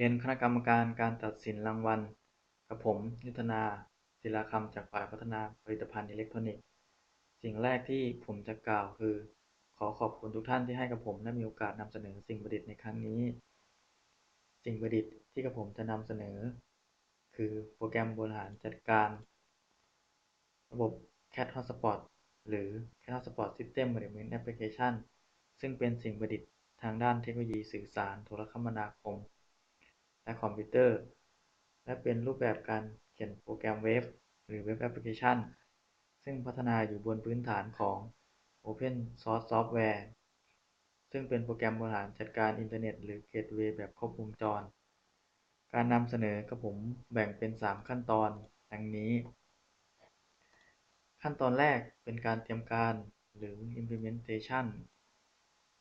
เรียนคณะกรรมการการตัดสินรางวัล กับผมยุทธนา ศิลาคำจากฝ่ายพัฒนาผลิตภัณฑ์อิเล็กทรอนิกส์ สิ่งแรกที่ผมจะกล่าวคือ ขอขอบคุณทุกท่านที่ให้กับผมได้มีโอกาสนำเสนอสิ่งประดิษฐ์ในครั้งนี้ สิ่งประดิษฐ์ที่กับผมจะนำเสนอ คือโปรแกรมบริหารจัดการ ระบบ Cat Hotspot หรือ Cat Hotspot System Management Application ซึ่งเป็นสิ่งประดิษฐ์ทางด้านเทคโนโลยีสื่อสารโทรคมนาคม และคอมพิวเตอร์ และเป็นรูปแบบการเขียนโปรแกรมเว็บ หรือเว็บแอปพลิเคชัน ซึ่งพัฒนาอยู่บนพื้นฐานของ Open Source Software ซึ่งเป็นโปรแกรมบริหารจัดการอินเทอร์เน็ต หรือเกตเวย์แบบครบวงจร การนำเสนอกับผมแบ่งเป็น 3 ขั้นตอน ดังนี้ ขั้นตอนแรกเป็นการเตรียมการหรือ implementation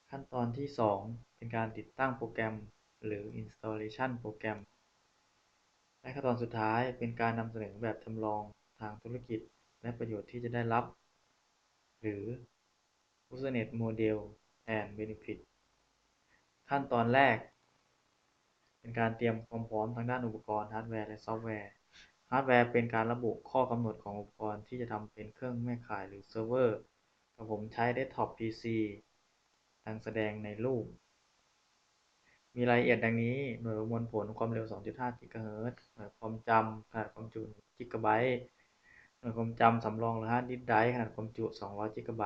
ขั้นตอนที่ 2 เป็นการติดตั้งโปรแกรม หรือ installation โปรแกรมและขั้นตอนสุดท้ายเป็นการนำเสนอแบบจำลองทางธุรกิจและประโยชน์ที่จะได้รับ หรือ business model and benefit ขั้นตอนแรก เป็นการเตรียมความพร้อมทางด้านอุปกรณ์ฮาร์ดแวร์และซอฟต์แวร์ฮาร์ดแวร์เป็นการระบุข้อกำหนดของอุปกรณ์ที่จะทำเป็นเครื่องแม่ข่ายหรือเซิร์ฟเวอร์กับผมใช้ Desktop PC ดังแสดงในรูป มีรายละเอียดดังนี้ หน่วยประมวลผลความเร็ว 2.5 GHz หน่วยความจำขนาดความจุ1 GB หน่วยความจำสำรองหรือฮาร์ดดิสก์ไดรฟ์ขนาดความจุ 200 GB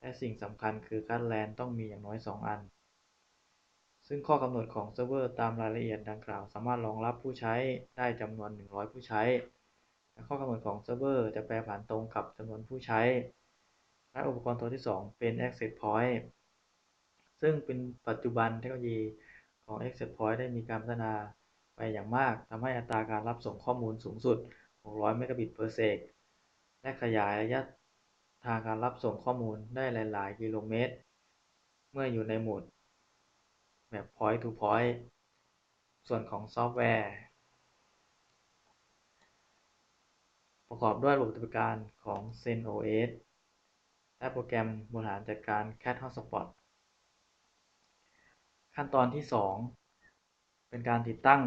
และสิ่งสำคัญคือการ์ดแลนต้องมีอย่างน้อย 2 อัน ซึ่งข้อกำหนดของเซิร์ฟเวอร์ตามรายละเอียดดังกล่าว สามารถรองรับผู้ใช้ได้จำนวน 100 ผู้ใช้และข้อกำหนดของเซิร์ฟเวอร์จะแปรผันตรงกับจำนวนผู้ใช้ และอุปกรณ์ตัวที่ 2 เป็น Access Point ซึ่งเป็นปัจจุบันเทคโนโลยีของ Access Point ได้มีการพัฒนาไปอย่างมากทำให้อัตราการรับส่งข้อมูลสูงสุด 600 เมกะบิต per sec และขยายระยะทางการรับส่งข้อมูลได้หลาย ๆ กิโลเมตร เมื่ออยู่ในโหมดแบบ point to point ส่วนของซอฟต์แวร์ ประกอบด้วยระบบปฏิบัติการของ ZenOS และโปรแกรมบริหารจัดการ Cat Hotspot ขั้นตอนที่ 2 เป็นการติดตั้ง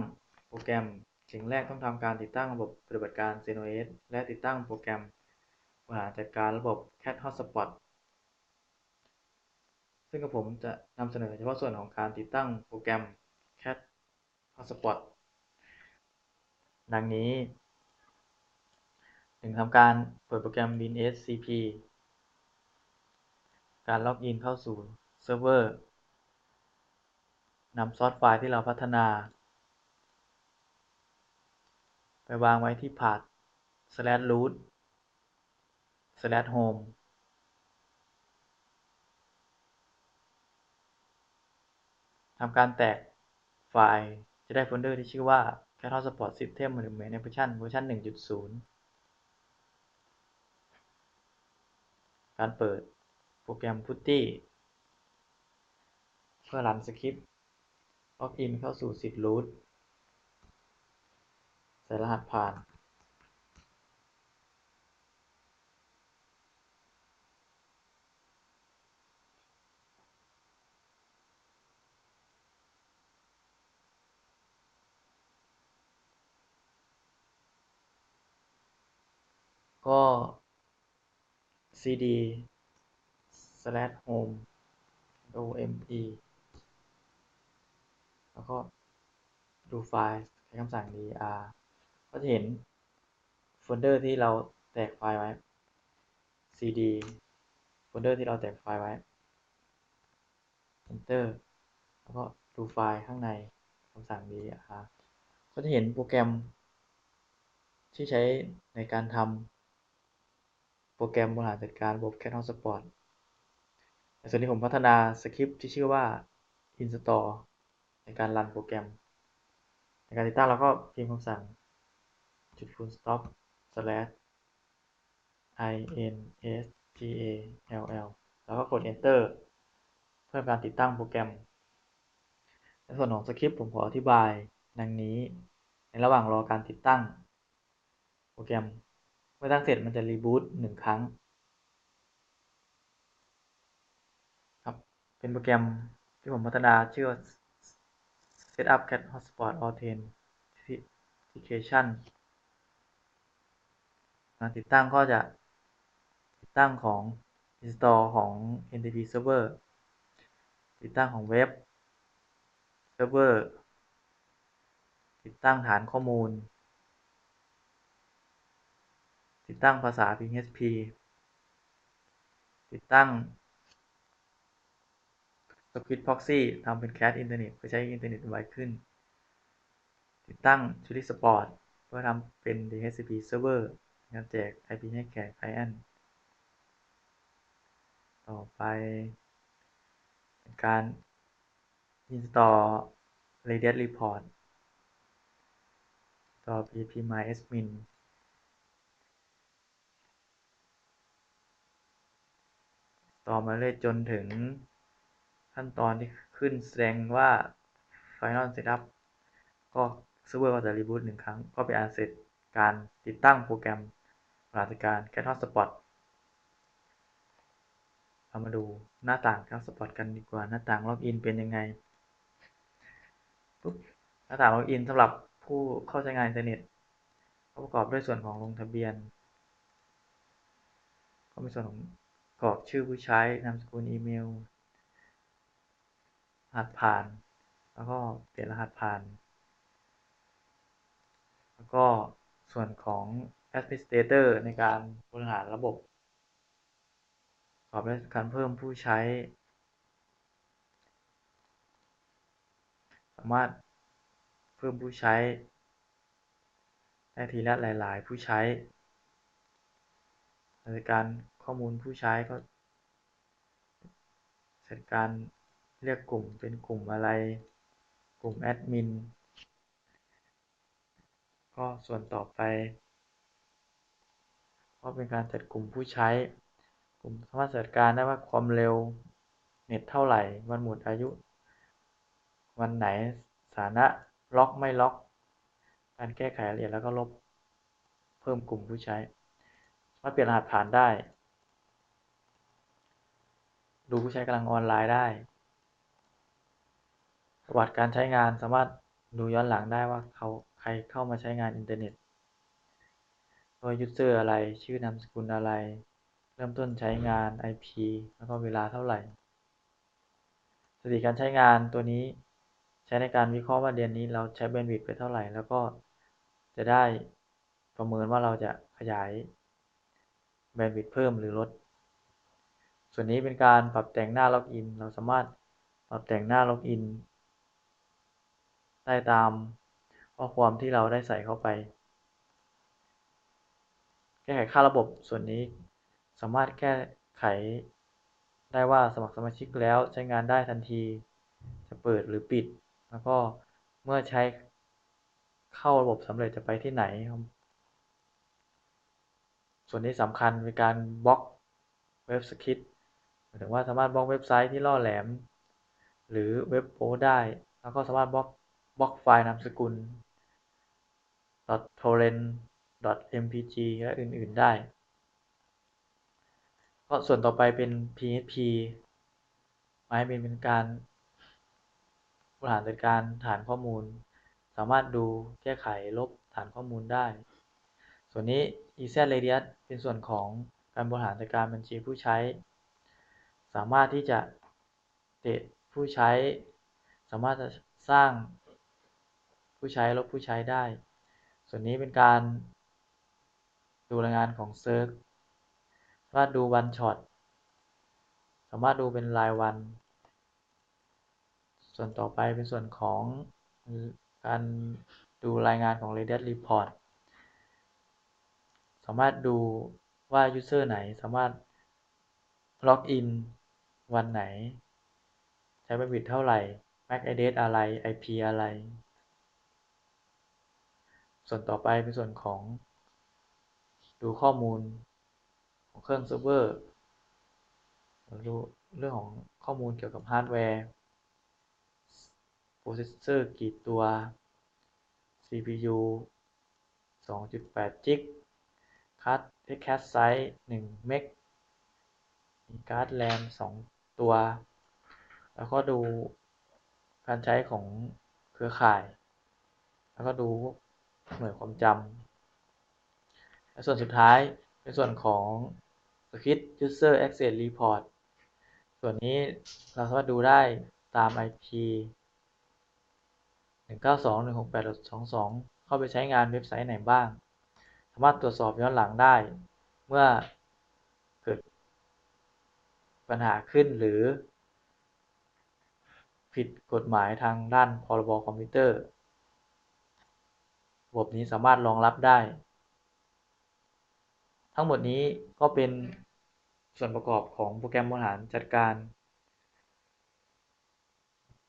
โปรแกรม สิ่งแรกต้องทำการติดตั้งระบบปฏิบัติการ ZenOS และติดตั้งโปรแกรมบริหารจัดการระบบ Cat Hotspot ซึ่งกับผมจะนำเสนอเฉพาะส่วนของการติดตั้งโปรแกรม Cat Hotspot ดังนี้ 1 ทำการเปิดโปรแกรม WinSCP การล็อกอินเข้าสู่เซิร์ฟเวอร์ นำซอสไฟล์ที่เราพัฒนา ไปวางไว้ที่พาธ slash root slash home ทำการแตกไฟล์จะได้โฟลเดอร์ที่ชื่อว่า Cat Hotspot System Management Application เวอร์ชัน1.0 การเปิดโปรแกรม Putty เพื่อรันสคริปต์ ล็อกอินเข้าสู่สิทธิ์ root ใส่รหัสผ่าน ก็ cd slash home ome แล้วก็ดูไฟล์ใช้คำสั่ง dir ก็จะเห็นโฟลเดอร์ที่เราแตกไฟล์ไว้ cd โฟลเดอร์ที่เราแตกไฟล์ไว้ enter แล้วก็ดูไฟล์ข้างในคำสั่ง dir ก็จะเห็นโปรแกรม ที่ใช้ในการทำโปรแกรมบริหารจัดการระบบ Cat Hotspot ในส่วนนี้ผมพัฒนาสคริปต์ที่ชื่อว่า install ในการรันโปรแกรม ในการติดตั้งเราก็พิมพ์คำสั่งจุด full stop slash install แล้วก็กด enter เพื่อการติดตั้งโปรแกรม ในส่วนของสคริปต์ผมขออธิบายดังนี้ ในระหว่างรอการติดตั้งโปรแกรม เมื่อตั้งเสร็จมันจะรีบูตหนึ่งครั้งครับเป็นโปรแกรมที่ผมพัฒนาชื่อ set up cat hotspot authentication ติดตั้งก็จะติดตั้งของ install ของ NTP server ติดตั้งของเว็บ server ติดตั้งฐานข้อมูล ติดตั้งภาษา PHP ติดตั้ง Squid Proxy ทำเป็นแคสอินเทอร์เน็ตเพื่อใช้อินเทอร์เน็ตไวขึ้น ติดตั้ง c h u r i Sport เพื่อทำเป็น DHCP Server งานแจก IP ให้แก่ Client ต่อไปการ install Radius Report ต่อ PHP MyAdmin ต่อมาเลยจนถึง ขั้นตอนที่ขึ้นแสดงว่า Final Setup ก็เซิร์ฟเวอร์ก็จะรีบูตหนึ่งครั้ง ก็เป็นอันเสร็จการติดตั้งโปรแกรมบริหารจัดการ Cat Hotspot เรามาดูหน้าต่าง Cat Hotspot กันดีกว่า หน้าต่างล็อกอินเป็นยังไงปุ๊บหน้าต่างล็อกอินสำหรับผู้เข้าใช้งานอินเทอร์เน็ตประกอบด้วยส่วนของลงทะเบียน ก็มีส่วนของกรอกชื่อผู้ใช้นามสกุลอีเมล หัสผ่าน แล้วก็เปลี่ยนรหัสผ่าน แล้วก็ส่วนของ Administrator ในการบริหารระบบประกอบด้วยการเพิ่มผู้ใช้ สามารถเพิ่มผู้ใช้ได้ทีละหลาย ๆ ผู้ใช้ในการข้อมูลผู้ใช้ก็เสร็จการ เรียกกลุ่มเป็นกลุ่มอะไร กลุ่มแอดมิน ก็ส่วนต่อไป ก็เป็นการจัดกลุ่มผู้ใช้ กลุ่มสามารถจัดการได้ว่าความเร็ว เน็ตเท่าไหร่ วันหมดอายุ วันไหนสถานะล็อกไม่ล็อก การแก้ไขรายละเอียดแล้วก็ลบเพิ่มกลุ่มผู้ใช้มาเปลี่ยนรหัสผ่านได้ ดูผู้ใช้กำลังออนไลน์ได้ ประวัติการใช้งานสามารถดูย้อนหลังได้ว่าเขาใครเข้ามาใช้งานอินเทอร์เน็ตว่ายูเซอร์อะไรชื่อนามสกุลอะไร เริ่มต้นใช้งาน IP แล้วก็เวลาเท่าไหร่สถิติการใช้งานตัวนี้ใช้ในการวิเคราะห์ว่าเดือนนี้เราใช้แบนด์วิดต์ไปเท่าไหร่ แล้วก็จะได้ประเมินว่าเราจะขยายแบนด์วิดต์เพิ่มหรือลด ส่วนนี้เป็นการปรับแต่งหน้าล็อกอิน เราสามารถปรับแต่งหน้าล็อกอิน ได้ตามข้อความที่เราได้ใส่เข้าไป แก้ไขค่าระบบส่วนนี้สามารถแก้ไขได้ว่าสมัครสมาชิกแล้วใช้งานได้ทันที จะเปิดหรือปิด แล้วก็เมื่อใช้เข้าระบบสำเร็จจะไปที่ไหน ส่วนนี้สำคัญในการบล็อกเว็บสคริปต์หมายถึงว่าสามารถบล็อกเว็บไซต์ที่ล่อแหลม หรือเว็บโป้ได้ แล้วก็สามารถบล็อก บล็อกไฟล์นามสกุล .torrent .mpg และอื่น ๆ ได้ ก็ส่วนต่อไปเป็น php หมายเป็นเป็นการบริหารจัดการฐานข้อมูล สามารถดูแก้ไขลบฐานข้อมูลได้ ส่วนนี้ EZ Radius เป็นส่วนของการบริหารจัดการบัญชีผู้ใช้ สามารถที่จะเตะผู้ใช้ สามารถจะสร้าง ผู้ใช้ลบผู้ใช้ได้ ส่วนนี้เป็นการ ดูรายงานของเซิร์ฟสามารถดูวันช็อตสามารถดูเป็นรายวัน ส่วนต่อไปเป็นส่วนของการดูรายงานของ Radius Report สามารถดูว่า User ไหนสามารถล็อกอินวันไหน ใช้บัตบิดเท่าไหร่ MAC address อะไร IP อะไร ส่วนต่อไปเป็นส่วนของ ดูข้อมูลของเครื่องเซิร์ฟเวอร์ดูเรื่องของข้อมูลเกี่ยวกับฮาร์ดแวร์โปรเซสเซอร์กี่ตัว CPU 2.8 จิกการ์ดแคสไซส์1เมกมีการ์ดแรม2 ตัว แล้วก็ดูการใช้ของเครือข่าย แล้วก็ดู หน่วยความจำและส่วนสุดท้ายในส่วนของ Script User Access Report ส่วนนี้เราสามารถดูได้ตาม IP 192.168.22 เข้าไปใช้งานเว็บไซต์ไหนบ้าง สามารถตรวจสอบย้อนหลังได้ เมื่อเกิดปัญหาขึ้นหรือ ผิดกฎหมายทางด้านพรบอคอมพิวเตอร์ ระบบนี้สามารถรองรับได้ ทั้งหมดนี้ก็เป็นส่วนประกอบของโปรแกรมบริหารจัดการ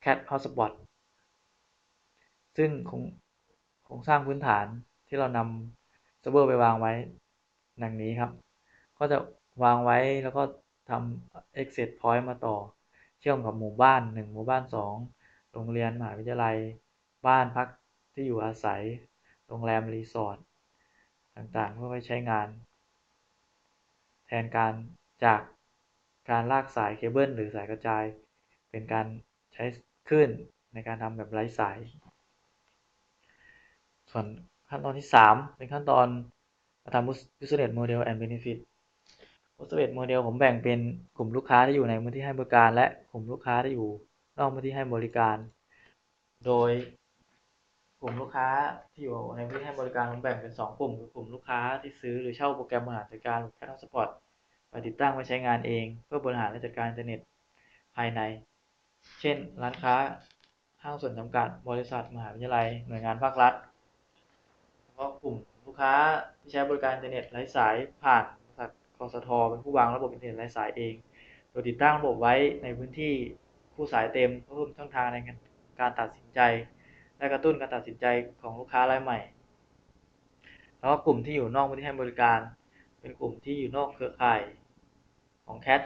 Cat Hotspot ซึ่งโครงคงสร้างพื้นฐานที่เรานำเซิร์ฟเวอร์ไปวางไว้ดังนี้ครับ ก็จะวางไว้แล้วก็ทำ access point มาต่อ เชื่อมกับหมู่บ้าน 1 หมู่บ้าน 2 โรงเรียนมหาวิทยาลัย บ้านพักที่อยู่อาศัย โรงแรม รีสอร์ท ต่าง ๆ เพื่อไว้ใช้งาน แทนการจากการลากสายเคเบิลหรือสายกระจาย เป็นการใช้คลื่นในการทำแบบไร้สาย ส่วนขั้นตอนที่ 3 เป็นขั้นตอนมาทำ Business Model and Benefit Business Model ผมแบ่งเป็นกลุ่มลูกค้าที่อยู่ในพื้นที่ให้บริการ และกลุ่มลูกค้าที่อยู่นอกพื้นที่ให้บริการ โดย ลุ่มลูกค้าที่อยู่ในพื้นที่ให้บริการแบ่งเป็น 2 กลุ่ม คือกลุ่มลูกค้าที่ซื้อหรือเช่าโปรแกรมบริหารจัดการ Cat Hotspot ไปติดตั้งไว้ใช้งานเอง เพื่อบริหารและจัดการอินเทอร์เน็ตภายใน เช่น ร้านค้าห้างส่วนจำกัด บริษัท มหาวิทยาลัย หน่วยงานภาครัฐแล้วก็กลุ่มลูกค้าที่ใช้บริการอินเทอร์เน็ตไร้สายผ่านบริษัทกสทเป็นผู้วางระบบอินเทอร์เน็ตไร้สายเอง โดยติดตั้งระบบไว้ในพื้นที่ผู้สายเต็มเพิ่มช่องทางในการตัดสินใจ และกระตุ้นการตัดสินใจของลูกค้ารายใหม่ แล้วก็กลุ่มที่อยู่นอกพื้ที่ให้บริการ เป็นกลุ่มที่อยู่นอกเครือข่ายของ CAT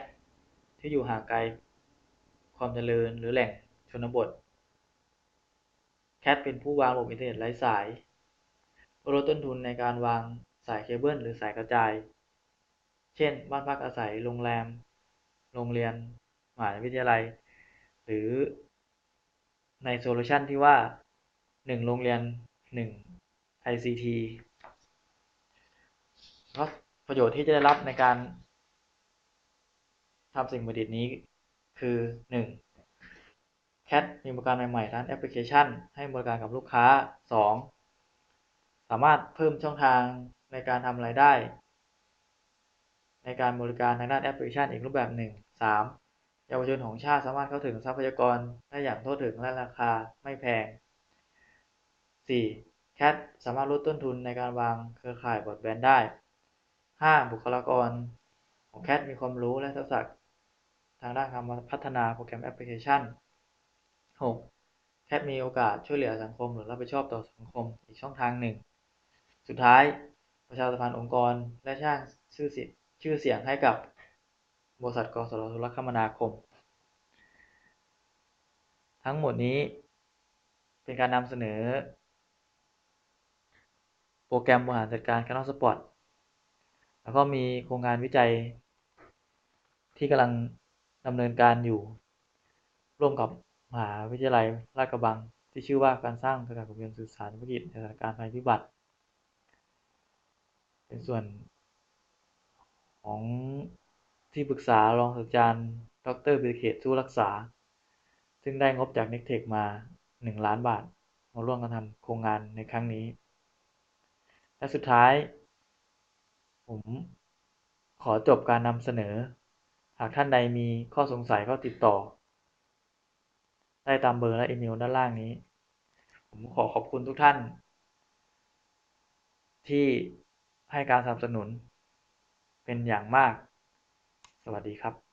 ที่อยู่ห่างไกลความเจริญหรือแหล่งชนบท CAT เป็นผู้วางระบบอินเทอร์เน็ตไร้สายลดต้นทุนในการวางสายเคเบิลหรือสายกระจาย เช่น บ้านพักอาศัย โรงแรม โรงเรียนมหาวิทยาลัย หรือในโซลูชันที่ว่า 1โรงเรียน1 ICT ก็ประโยชน์ที่จะได้รับในการทำสิ่งประดิษฐ์นี้คือ 1. CAT มีบริการใหม่ๆทั้งแอปพลิเคชัน ให้บริการกับลูกค้า 2. สามารถเพิ่มช่องทางในการทำรายได้ ในการบริการทางด้านแอปพลิเคชันอีกรูปแบบหนึ่ง 3. เยาวชนของชาติสามารถเข้าถึงทรัพยากรได้อย่างทั่วถึงและราคาไม่แพง 4. CAT สามารถลดต้นทุนในการวางเครือข่ายบรอดแบนด์ได้ 5. บุคลากรของ CAT มีความรู้และทักษะทางด้านการพัฒนาโปรแกรมแอปพลิเคชัน 6. CAT มีโอกาสช่วยเหลือสังคมหรือรับผิดชอบต่อสังคมอีกช่องทางหนึ่ง สุดท้ายประชาสัมพันธ์องค์กรและสร้างชื่อเสียงชื่อเสียงให้กับบริษัทกสทโทรคมนาคม ทั้งหมดนี้เป็นการนำเสนอ โปรแกรมบริหารจัดการ Canon Spot แล้วก็มีโครงงานวิจัย ที่กำลังดำเนินการอยู่ ร่วมกับมหาวิทยาลัยราชกระบัง ที่ชื่อว่าการสร้างเครือข่ายกลุ่มเยนสื่อสารธุรกิจในสถานการณ์ภัยพิบัติ เป็นส่วน ของที่ปรึกษารองศาสตราจารย์ ดรบิเขตสู้รักษา ซึ่งได้งบจาก n e c t e c มา 1 ล้านบาท มาร่วมกันทำโครงงานในครั้งนี้ และสุดท้าย ผมขอจบการนำเสนอ หากท่านใดมีข้อสงสัยก็ติดต่อ ได้ตามเบอร์และอีเมลด้านล่างนี้ ผมขอขอบคุณทุกท่าน ที่ให้การสนับสนุนเป็นอย่างมาก สวัสดีครับ